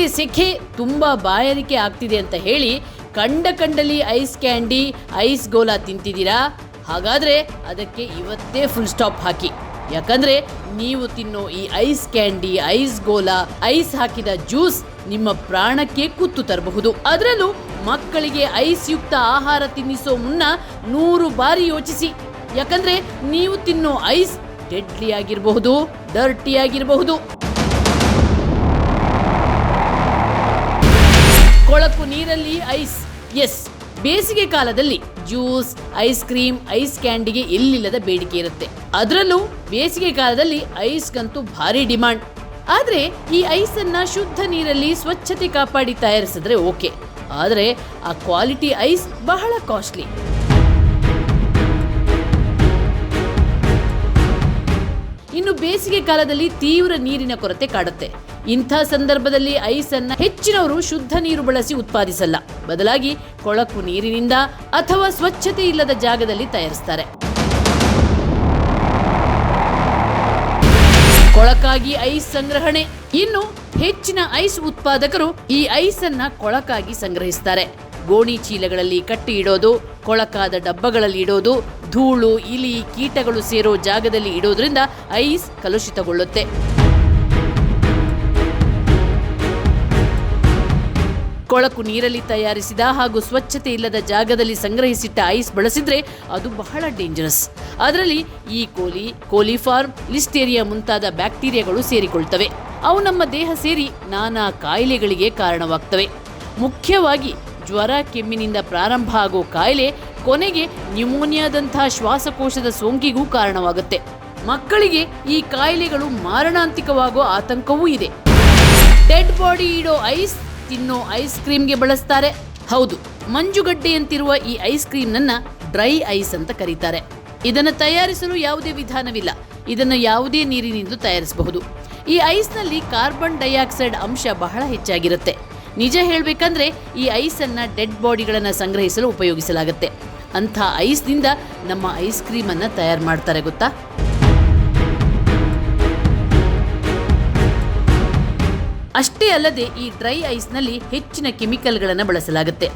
ಹೊಟ್ಟೆ ಸೆಖೆ ತುಂಬಾ ಬಾಯಾರಿಕೆ ಆಗ್ತಿದೆ ಅಂತ ಹೇಳಿ ಕಂಡ ಕಂಡಲಿ ಐಸ್ ಕ್ಯಾಂಡಿ, ಐಸ್ ಗೋಲಾ ತಿಂತಿದ್ದೀರಾ? ಹಾಗಾದ್ರೆ ಅದಕ್ಕೆ ಇವತ್ತೇ ಫುಲ್ ಸ್ಟಾಪ್ ಹಾಕಿ. ಯಾಕಂದ್ರೆ ನೀವು ತಿನ್ನೋ ಈ ice candy, ice gola, ice ಹಾಕಿದ ಜ್ಯೂಸ್ ನಿಮ್ಮ ಪ್ರಾಣಕ್ಕೆ ಕುತ್ತು ತರಬಹುದು. ಅದರಲ್ಲೂ ಮಕ್ಕಳಿಗೆ ಐಸ್ ಯುಕ್ತ ಆಹಾರ ತಿನ್ನಿಸೋ ಮುನ್ನ ನೂರು ಬಾರಿ ಯೋಚಿಸಿ. ಯಾಕಂದ್ರೆ ನೀವು ತಿನ್ನೋ ಐಸ್ ಡೆಡ್ಲಿ ಆಗಿರಬಹುದು ಡರ್ಟಿ ಆಗಿರಬಹುದು. ಐಸ್. ಎಸ್, ಬೇಸಿಗೆ ಕಾಲದಲ್ಲಿ ಜ್ಯೂಸ್, ಐಸ್ ಕ್ರೀಮ್, ಐಸ್ ಕ್ಯಾಂಡಿಗೆ ಎಲ್ಲಿಲ್ಲದ ಬೇಡಿಕೆ ಇರುತ್ತೆ. ಅದರಲ್ಲೂ ಬೇಸಿಗೆ ಕಾಲದಲ್ಲಿ ಐಸ್ಗಂತೂ ಭಾರಿ ಡಿಮಾಂಡ್. ಆದ್ರೆ ಈ ಐಸ್ ಅನ್ನ ಶುದ್ಧ ನೀರಲ್ಲಿ ಸ್ವಚ್ಛತೆ ಕಾಪಾಡಿ ತಯಾರಿಸಿದ್ರೆ ಓಕೆ. ಆದ್ರೆ ಆ ಕ್ವಾಲಿಟಿ ಐಸ್ ಬಹಳ ಕಾಸ್ಟ್ಲಿ. ಇನ್ನು ಬೇಸಿಗೆ ಕಾಲದಲ್ಲಿ ತೀವ್ರ ನೀರಿನ ಕೊರತೆ ಕಾಡುತ್ತೆ. ಇಂಥ ಸಂದರ್ಭದಲ್ಲಿ ಐಸ್ ಅನ್ನ ಹೆಚ್ಚಿನವರು ಶುದ್ಧ ನೀರು ಬಳಸಿ ಉತ್ಪಾದಿಸಲ್ಲ. ಬದಲಾಗಿ ಕೊಳಕು ನೀರಿನಿಂದ ಅಥವಾ ಸ್ವಚ್ಛತೆ ಇಲ್ಲದ ಜಾಗದಲ್ಲಿ ತಯಾರಿಸ್ತಾರೆ. ಕೊಳಕಾಗಿ ಐಸ್ ಸಂಗ್ರಹಣೆ. ಇನ್ನು ಹೆಚ್ಚಿನ ಐಸ್ ಉತ್ಪಾದಕರು ಈ ಐಸ್ ಅನ್ನ ಕೊಳಕಾಗಿ ಸಂಗ್ರಹಿಸ್ತಾರೆ. ಗೋಣಿ ಚೀಲಗಳಲ್ಲಿ ಕಟ್ಟಿ ಇಡೋದು, ಕೊಳಕಾದ ಡಬ್ಬಗಳಲ್ಲಿ ಇಡೋದು, ಧೂಳು, ಇಲಿ, ಕೀಟಗಳು ಸೇರೋ ಜಾಗದಲ್ಲಿ ಇಡೋದ್ರಿಂದ ಐಸ್ ಕಲುಷಿತಗೊಳ್ಳುತ್ತೆ. ಕೊಳಕು ನೀರಲ್ಲಿ ತಯಾರಿಸಿದ ಹಾಗೂ ಸ್ವಚ್ಛತೆ ಇಲ್ಲದ ಜಾಗದಲ್ಲಿ ಸಂಗ್ರಹಿಸಿಟ್ಟ ಐಸ್ ಬಳಸಿದ್ರೆ ಅದು ಬಹಳ ಡೇಂಜರಸ್ ಅದರಲ್ಲಿ ಈ ಕೋಲಿ, ಕೋಲಿಫಾರ್ಮ್, ಲಿಸ್ಟೇರಿಯಾ ಮುಂತಾದ ಬ್ಯಾಕ್ಟೀರಿಯಾಗಳು ಸೇರಿಕೊಳ್ತವೆ. ಅವು ನಮ್ಮ ದೇಹ ಸೇರಿ ನಾನಾ ಕಾಯಿಲೆಗಳಿಗೆ ಕಾರಣವಾಗ್ತವೆ. ಮುಖ್ಯವಾಗಿ ಜ್ವರ, ಕೆಮ್ಮಿನಿಂದ ಪ್ರಾರಂಭ ಆಗೋ ಕಾಯಿಲೆ ಕೊನೆಗೆ ನ್ಯೂಮೋನಿಯಾದಂತಹ ಶ್ವಾಸಕೋಶದ ಸೋಂಕಿಗೂ ಕಾರಣವಾಗುತ್ತೆ. ಮಕ್ಕಳಿಗೆ ಈ ಕಾಯಿಲೆಗಳು ಮಾರಣಾಂತಿಕವಾಗೋ ಆತಂಕವೂ ಇದೆ. ಡೆಡ್ ಬಾಡಿ ಇಡೋ ಐಸ್ ತಿನ್ನೋ ಐಸ್ ಕ್ರೀಮ್ಗೆ ಬಳಸ್ತಾರೆ. ಹೌದು, ಮಂಜುಗಡ್ಡೆಯಂತಿರುವ ಈ ಐಸ್ ಕ್ರೀಮ್ನನ್ನ ಡ್ರೈ ಐಸ್ ಅಂತ ಕರೀತಾರೆ. ಇದನ್ನು ತಯಾರಿಸಲು ಯಾವುದೇ ವಿಧಾನವಿಲ್ಲ. ಇದನ್ನು ಯಾವುದೇ ನೀರಿನಿಂದ ತಯಾರಿಸಬಹುದು. ಈ ಐಸ್ನಲ್ಲಿ ಕಾರ್ಬನ್ ಡೈಆಕ್ಸೈಡ್ ಅಂಶ ಬಹಳ ಹೆಚ್ಚಾಗಿರುತ್ತೆ. ನಿಜ ಹೇಳಬೇಕಂದ್ರೆ ಈ ಐಸನ್ನು ಡೆಡ್ ಬಾಡಿಗಳನ್ನು ಸಂಗ್ರಹಿಸಲು ಉಪಯೋಗಿಸಲಾಗುತ್ತೆ. ಅಂಥ ಐಸ್ನಿಂದ ನಮ್ಮ ಐಸ್ ಕ್ರೀಮನ್ನು ತಯಾರು ಮಾಡ್ತಾರೆ ಗೊತ್ತಾ? ಅಷ್ಟೇ ಅಲ್ಲದೆ ಈ ಡ್ರೈ ಐಸ್ನಲ್ಲಿ ಹೆಚ್ಚಿನ ಕೆಮಿಕಲ್ಗಳನ್ನು ಬಳಸಲಾಗುತ್ತೆ.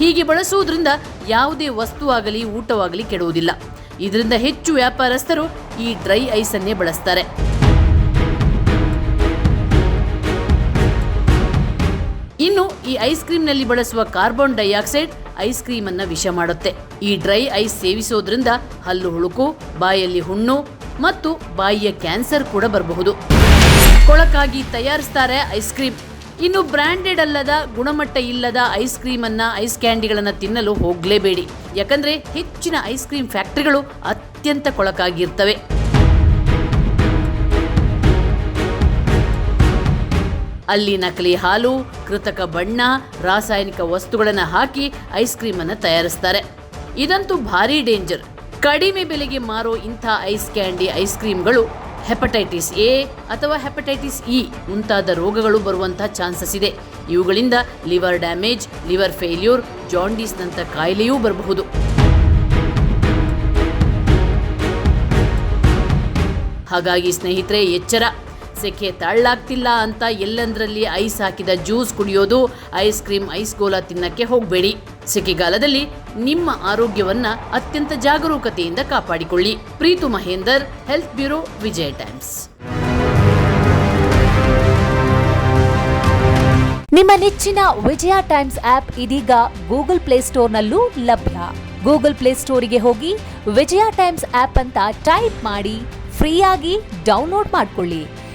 ಹೀಗೆ ಬಳಸುವುದರಿಂದ ಯಾವುದೇ ವಸ್ತು ಆಗಲಿ, ಊಟವಾಗಲಿ ಕೆಡುವುದಿಲ್ಲ. ಇದರಿಂದ ಹೆಚ್ಚು ವ್ಯಾಪಾರಸ್ಥರು ಈ ಡ್ರೈ ಐಸನ್ನೇ ಬಳಸ್ತಾರೆ. ಇನ್ನು ಈ ಐಸ್ ಕ್ರೀಮ್ನಲ್ಲಿ ಬಳಸುವ ಕಾರ್ಬನ್ ಡೈಆಕ್ಸೈಡ್ ಐಸ್ ಕ್ರೀಮ್ ಅನ್ನ ವಿಷ ಮಾಡುತ್ತೆ. ಈ ಡ್ರೈ ಐಸ್ ಸೇವಿಸೋದ್ರಿಂದ ಹಲ್ಲು ಹುಳುಕು, ಬಾಯಲ್ಲಿ ಹುಣ್ಣು ಮತ್ತು ಬಾಯಿಯ ಕ್ಯಾನ್ಸರ್ ಕೂಡ ಬರಬಹುದು. ಕೊಳಕಾಗಿ ತಯಾರಿಸ್ತಾರೆ ಐಸ್ ಕ್ರೀಮ್. ಇನ್ನು ಬ್ರ್ಯಾಂಡೆಡ್ ಅಲ್ಲದ ಗುಣಮಟ್ಟ ಇಲ್ಲದ ಐಸ್ ಕ್ರೀಮ್ ಅನ್ನ ಐಸ್ ಕ್ಯಾಂಡಿಗಳನ್ನು ತಿನ್ನಲು ಹೋಗಲೇಬೇಡಿ. ಯಾಕಂದ್ರೆ ಹೆಚ್ಚಿನ ಐಸ್ ಕ್ರೀಮ್ ಫ್ಯಾಕ್ಟರಿಗಳು ಅತ್ಯಂತ ಕೊಳಕಾಗಿರ್ತವೆ. ಅಲ್ಲಿ ನಕಲಿ ಹಾಲು, ಕೃತಕ ಬಣ್ಣ, ರಾಸಾಯನಿಕ ವಸ್ತುಗಳನ್ನು ಹಾಕಿ ಐಸ್ ಕ್ರೀಮ್ ಅನ್ನು ತಯಾರಿಸ್ತಾರೆ. ಇದಂತೂ ಭಾರಿ ಡೇಂಜರ್ ಕಡಿಮೆ ಬೆಲೆಗೆ ಮಾರೋ ಇಂಥ ಐಸ್ ಕ್ಯಾಂಡಿ ಐಸ್ ಕ್ರೀಮ್ಗಳು ಹೆಪಟೈಟಿಸ್ ಎ ಅಥವಾ ಹೆಪಟೈಟಿಸ್ ಇ ಮುಂತಾದ ರೋಗಗಳು ಬರುವಂತಹ ಚಾನ್ಸಸ್ ಇದೆ. ಇವುಗಳಿಂದ ಲಿವರ್ ಡ್ಯಾಮೇಜ್ ಲಿವರ್ ಫೇಲ್ಯೂರ್ ಜಾಂಡೀಸ್ನಂಥ ಕಾಯಿಲೆಯೂ ಬರಬಹುದು. ಹಾಗಾಗಿ ಸ್ನೇಹಿತರೆ, ಎಚ್ಚರ. ಸೆಕೆ ತಳ್ಳಾಗ್ತಿಲ್ಲ ಅಂತ ಎಲ್ಲಂದ್ರಲ್ಲಿ ಐಸ್ ಹಾಕಿದ ಜ್ಯೂಸ್ ಕುಡಿಯೋದು, ಐಸ್ ಕ್ರೀಮ್, ಐಸ್ ಗೋಲಾ ತಿನ್ನಕ್ಕೆ ಹೋಗಬೇಡಿ. ಸೆಕೆಗಾಲದಲ್ಲಿ ನಿಮ್ಮ ಆರೋಗ್ಯವನ್ನ ಅತ್ಯಂತ ಜಾಗರೂಕತೆಯಿಂದ ಕಾಪಾಡಿಕೊಳ್ಳಿ. Preethu Mahendar health bureau Vijaya Times. ನಿಮ್ಮ ನೆಚ್ಚಿನ ವಿಜಯ ಟೈಮ್ಸ್ ಆಪ್ ಇದೀಗ ಗೂಗಲ್ ಪ್ಲೇಸ್ಟೋರ್ನಲ್ಲೂ ಲಭ್ಯ. ಗೂಗಲ್ ಪ್ಲೇಸ್ಟೋರಿಗೆ ಹೋಗಿ ವಿಜಯ ಟೈಮ್ಸ್ ಆಪ್ ಅಂತ ಟೈಪ್ ಮಾಡಿ ಫ್ರೀಯಾಗಿ ಡೌನ್ಲೋಡ್ ಮಾಡಿಕೊಳ್ಳಿ.